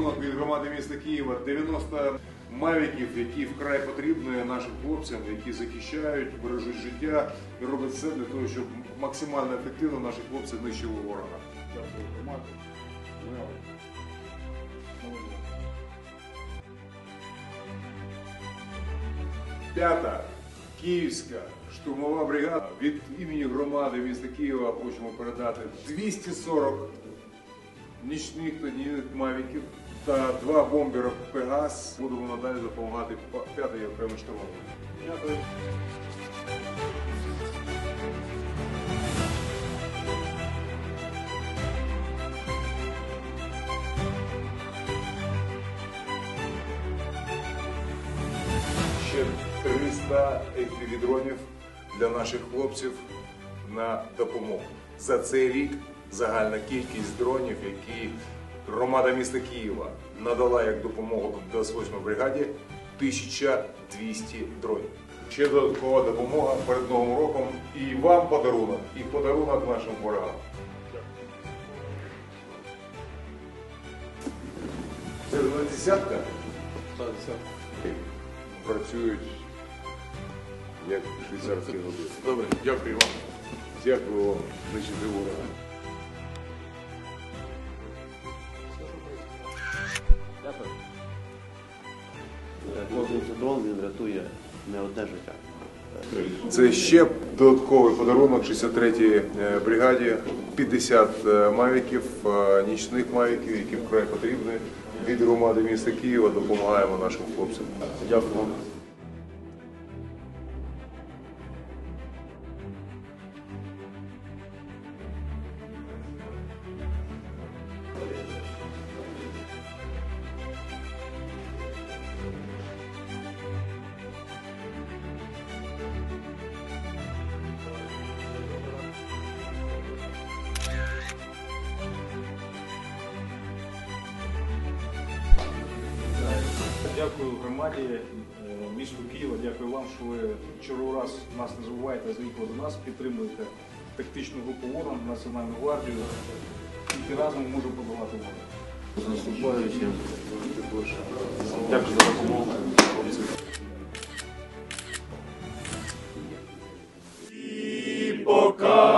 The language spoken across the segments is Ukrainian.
громади міста Києва 90 мавіків, які вкрай потрібні нашим хлопцям, які захищають, бережуть життя і роблять все для того, щоб максимально ефективно наші хлопці знищили ворога. Дякую громаді. П'ята Київська штурмова бригада від імені громади міста Києва хочемо передати 240 нічних та мавіків та два бомбера Пегас. Будемо надалі допомагати п'ятої окремої штурмовій. Дякую. Ще 300 FPV-дронів для наших хлопців на допомогу. За цей рік загальна кількість дронів, які громада міста Києва надала як допомогу 28 бригаді 1200 дронів. Ще додаткова допомога перед Новим роком і вам подарунок, і подарунок нашим ворогам. Це вже на десятка працюють як швейцарські години. Добре, дякую вам. Дякую вам, нищити ворога. Кожен дрон він рятує не одне життя. Це ще додатковий подарунок 63-й е, бригаді. 50 е, мавіків, е, нічних мавіків, які вкрай потрібні. Від громади міста Києва допомагаємо нашим хлопцям. Дякую Дякую громаді е, місту Києва. Дякую вам, що ви черговий раз нас не забуваєте, заїхали до нас, підтримуєте тактичну групу ворон, Національну гвардію. Тільки разом можемо подолати ворога. З наступаючим. Дякую за допомогу. Слава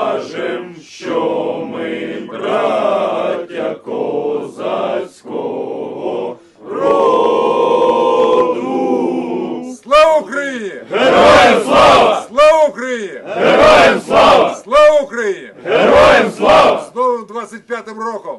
Героям слава! Слава Україні! Героям слава! З новим 25-м роком!